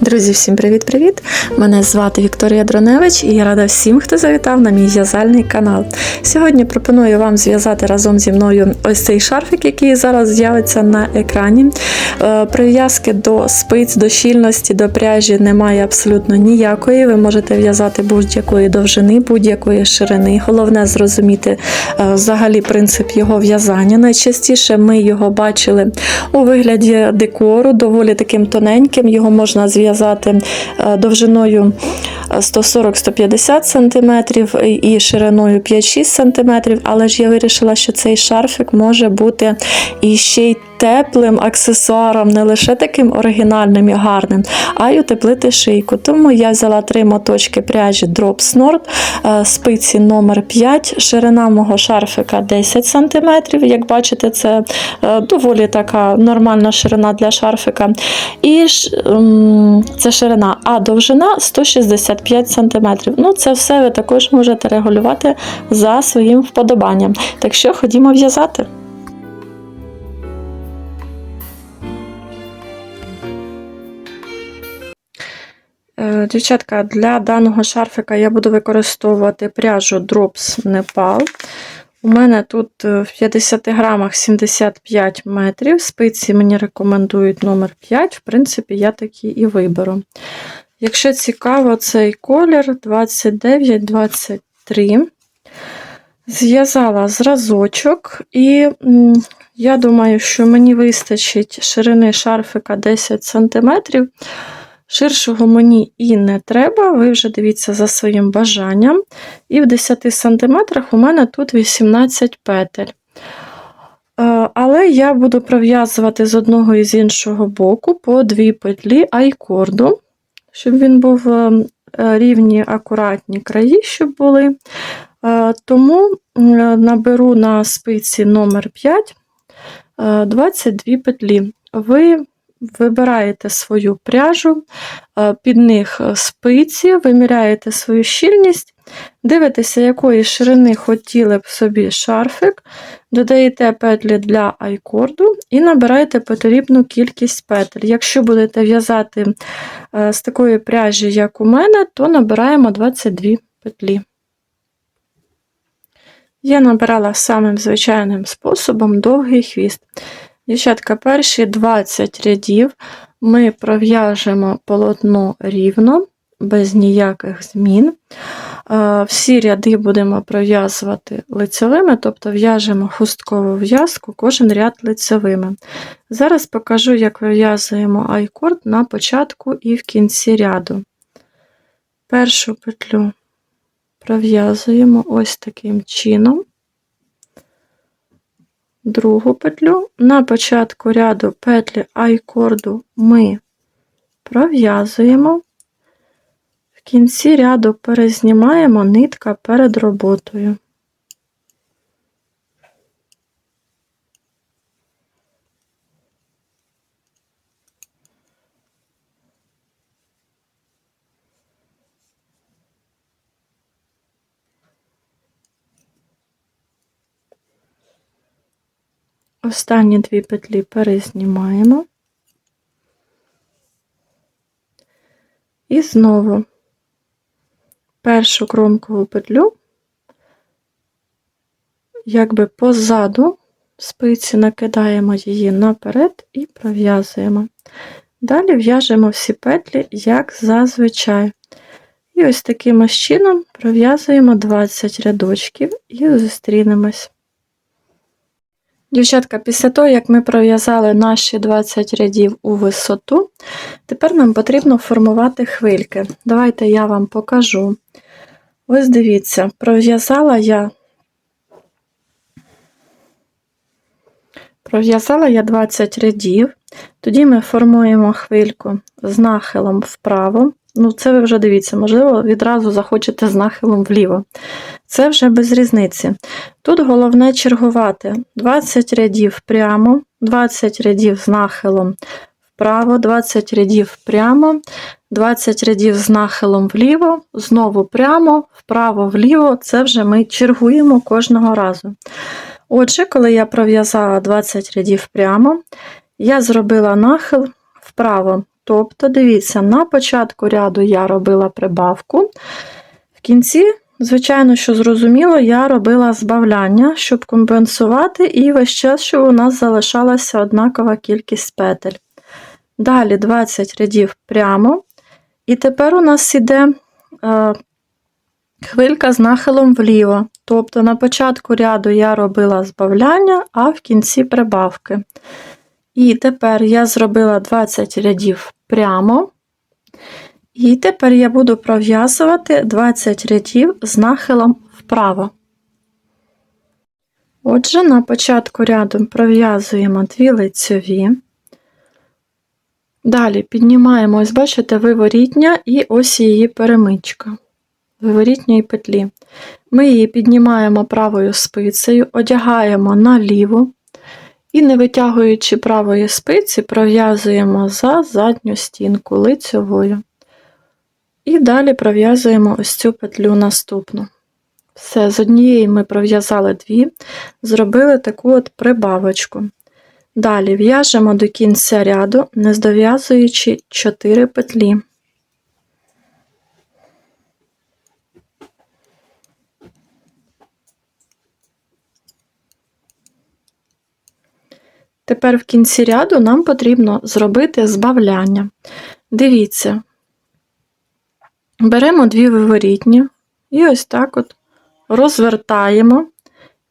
Друзі, всім привіт-привіт! Мене звати Вікторія Дроневич і я рада всім, хто завітав на мій в'язальний канал. Сьогодні пропоную вам зв'язати разом зі мною ось цей шарфик, який зараз з'явиться на екрані. Е, Прив'язки до спиць, до щільності, до пряжі немає абсолютно ніякої. Ви можете в'язати будь-якої довжини, будь-якої ширини. Головне зрозуміти е, взагалі принцип його в'язання. Найчастіше ми його бачили у вигляді декору, доволі таким тоненьким. Його можна зв'язати е, довжиною 140-150 см і шириною 5-6 см, але ж я вирішила, що цей шарфик може бути і ще й теплим аксесуаром, не лише таким оригінальним і гарним, а й утеплити шийку. Тому я взяла три моточки пряжі Drop Snort, е, спиці номер 5 ширина мого шарфика 10 см. Як бачите, це е, доволі така нормальна ширина для шарфика. І ем, це ширина, а довжина 165 см. Ну, це все ви також можете регулювати за своїм вподобанням. Так що ходімо в'язати. Дівчатка, для даного шарфика я буду використовувати пряжу Drops Nepal. У мене тут е, в 50 грамах 75 метрів. Спиці мені рекомендують номер 5. В принципі, я такі і виберу. Якщо цікаво, цей колір 29-23. Зв'язала зразочок, і я думаю, що мені вистачить ширини шарфика 10 см. Ширшого мені і не треба, ви вже дивіться за своїм бажанням. І в 10 см у мене тут 18 петель. Е, Але я буду пров'язувати з одного і з іншого боку по дві петлі айкорду, щоб він був е, рівні, акуратні краї, щоб були. Е, Тому е, наберу на спиці номер 5 е, 22 петлі. Ви вибираєте свою пряжу, е, під них спиці, виміряєте свою щільність, дивитеся, якої ширини хотіли б собі шарфик, додаєте петлі для айкорду і набираєте потрібну кількість петель. Якщо будете в'язати е, з такої пряжі, як у мене, то набираємо 22 петлі. Я набирала самим звичайним способом довгий хвіст. Дівчатка, перші 20 рядів ми пров'яжемо полотно рівно, без ніяких змін. Е, Всі ряди будемо пров'язувати лицевими, тобто в'яжемо хусткову в'язку, кожен ряд лицевими. Зараз покажу, як вив'язуємо айкорд на початку і в кінці ряду. Першу петлю пров'язуємо ось таким чином другу петлю. На початку ряду петлі айкорду ми пров'язуємо, в кінці ряду перезнімаємо нитка перед роботою. Останні дві петлі перезнімаємо. І знову першу кромкову петлю, якби позаду спиці накидаємо її наперед і пров'язуємо. Далі в'яжемо всі петлі, як зазвичай. І ось таким чином пров'язуємо 20 рядочків і зустрінемось. Дівчатка, після того, як ми пров'язали наші 20 рядів у висоту, тепер нам потрібно формувати хвильки. Давайте я вам покажу. Ось дивіться, пров'язала я пров'язала я 20 рядів, тоді ми формуємо хвильку з нахилом вправо. Ну, це ви вже дивіться, можливо, відразу захочете з нахилом вліво. Це вже без різниці. Тут головне чергувати 20 рядів прямо, 20 рядів з нахилом вправо, 20 рядів прямо, 20 рядів з нахилом вліво, знову прямо, вправо, вліво. Це вже ми чергуємо кожного разу. Отже, коли я пров'язала 20 рядів прямо, я зробила нахил вправо. Тобто, дивіться, на початку ряду я робила прибавку, в кінці, звичайно, що зрозуміло, я робила збавляння, щоб компенсувати, і весь час, щоб у нас залишалася однакова кількість петель. Далі 20 рядів прямо. І тепер у нас іде е, хвилька з нахилом вліво. Тобто на початку ряду я робила збавляння, а в кінці прибавки. І тепер я зробила 20 рядів прямо. І тепер я буду пров'язувати 20 рядів з нахилом вправо. Отже, на початку ряду пров'язуємо дві лицьові. Далі піднімаємо, ось бачите, виворітня і ось її перемичка виворітньої петлі. Ми її піднімаємо правою спицею, одягаємо на ліву і, не витягуючи правої спиці, пров'язуємо за задню стінку лицьовою. І далі пров'язуємо ось цю петлю наступну. Все, з однієї ми пров'язали дві, зробили таку от прибавочку. Далі в'яжемо до кінця ряду, не здов'язуючи 4 петлі. Тепер в кінці ряду нам потрібно зробити збавляння. Дивіться, беремо дві виворітні і ось так от розвертаємо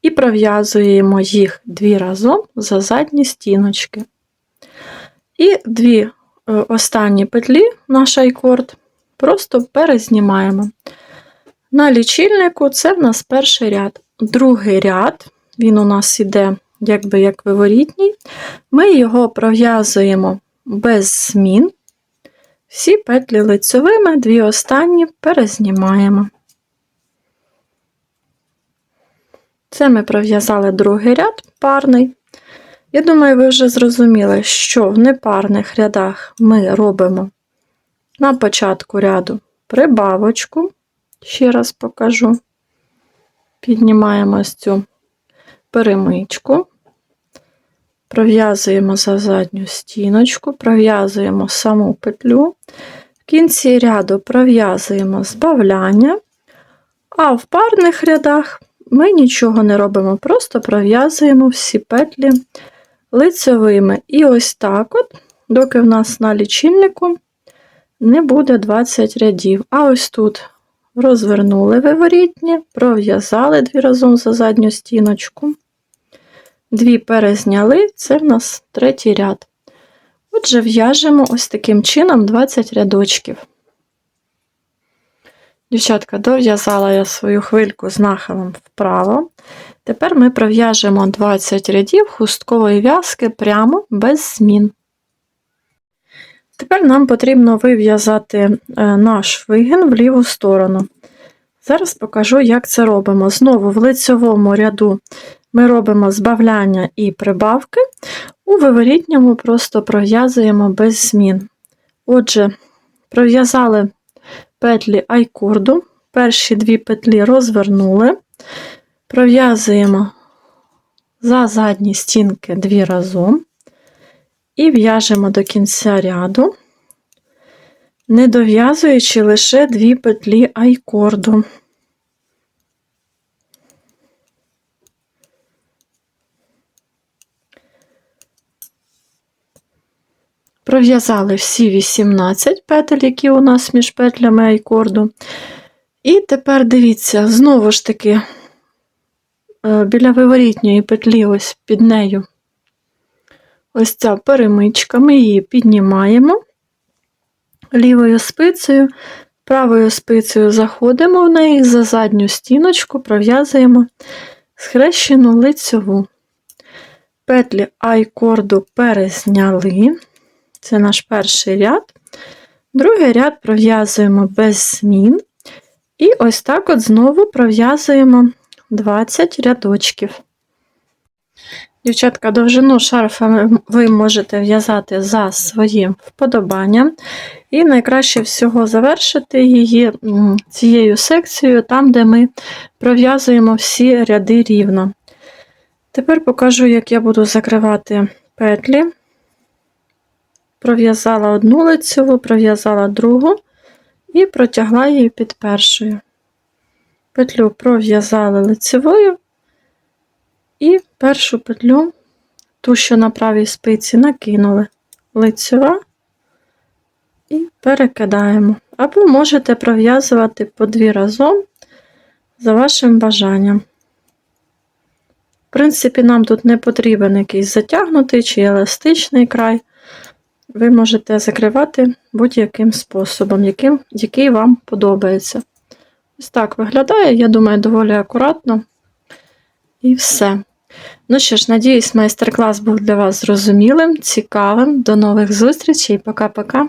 і пров'язуємо їх дві разом за задні стіночки. І дві е, останні петлі, наш айкорд, просто перезнімаємо. На лічильнику це в нас перший ряд. Другий ряд, він у нас іде якби як виворітній, ми його пров'язуємо без змін. Всі петлі лицевими, дві останні перезнімаємо. Це ми пров'язали другий ряд парний. Я думаю, ви вже зрозуміли, що в непарних рядах ми робимо на початку ряду прибавочку, ще раз покажу, піднімаємо ось цю перемичку, пров'язуємо за задню стіночку, пров'язуємо саму петлю, в кінці ряду пров'язуємо збавляння, а в парних рядах ми нічого не робимо, просто пров'язуємо всі петлі лицевими. І ось так, от, доки в нас на лічильнику не буде 20 рядів. А ось тут розвернули виворітні, пров'язали дві разом за задню стіночку. Дві перезняли, це в нас третій ряд. Отже, в'яжемо ось таким чином 20 рядочків. Дівчатка, дов'язала я свою хвильку з нахилом вправо. Тепер ми пров'яжемо 20 рядів хусткової в'язки прямо без змін. Тепер нам потрібно вив'язати е, наш вигін в ліву сторону. Зараз покажу, як це робимо. Знову в лицьовому ряду ми робимо збавляння і прибавки, у виворітньому просто пров'язуємо без змін. Отже, пров'язали петлі айкорду, перші дві петлі розвернули, пров'язуємо за задні стінки дві разом і в'яжемо до кінця ряду, не дов'язуючи лише дві петлі айкорду. Пров'язали всі 18 петель, які у нас між петлями айкорду. І тепер дивіться, знову ж таки, е, біля виворітньої петлі, ось під нею, ось ця перемичка, ми її піднімаємо лівою спицею, правою спицею заходимо в неї, за задню стіночку пров'язуємо схрещену лицьову. Петлі айкорду перезняли. Це наш перший ряд. Другий ряд пров'язуємо без змін. І ось так от знову пров'язуємо 20 рядочків. Дівчатка, довжину шарфа ви можете в'язати за своїм вподобанням. І найкраще всього завершити її цією секцією, там, де ми пров'язуємо всі ряди рівно. Тепер покажу, як я буду закривати петлі. Пров'язала одну лицеву, пров'язала другу і протягла її під першою. Петлю пров'язали лицевою і першу петлю, ту, що на правій спиці, накинули лицева і перекидаємо. Або можете пров'язувати по дві разом за вашим бажанням. В принципі, нам тут не потрібен якийсь затягнутий чи еластичний край. Ви можете закривати будь-яким способом, яким, який вам подобається. Ось так виглядає, я думаю, доволі акуратно. І все. Ну що ж, надіюсь, майстер-клас був для вас зрозумілим, цікавим. До нових зустрічей. Пока-пока.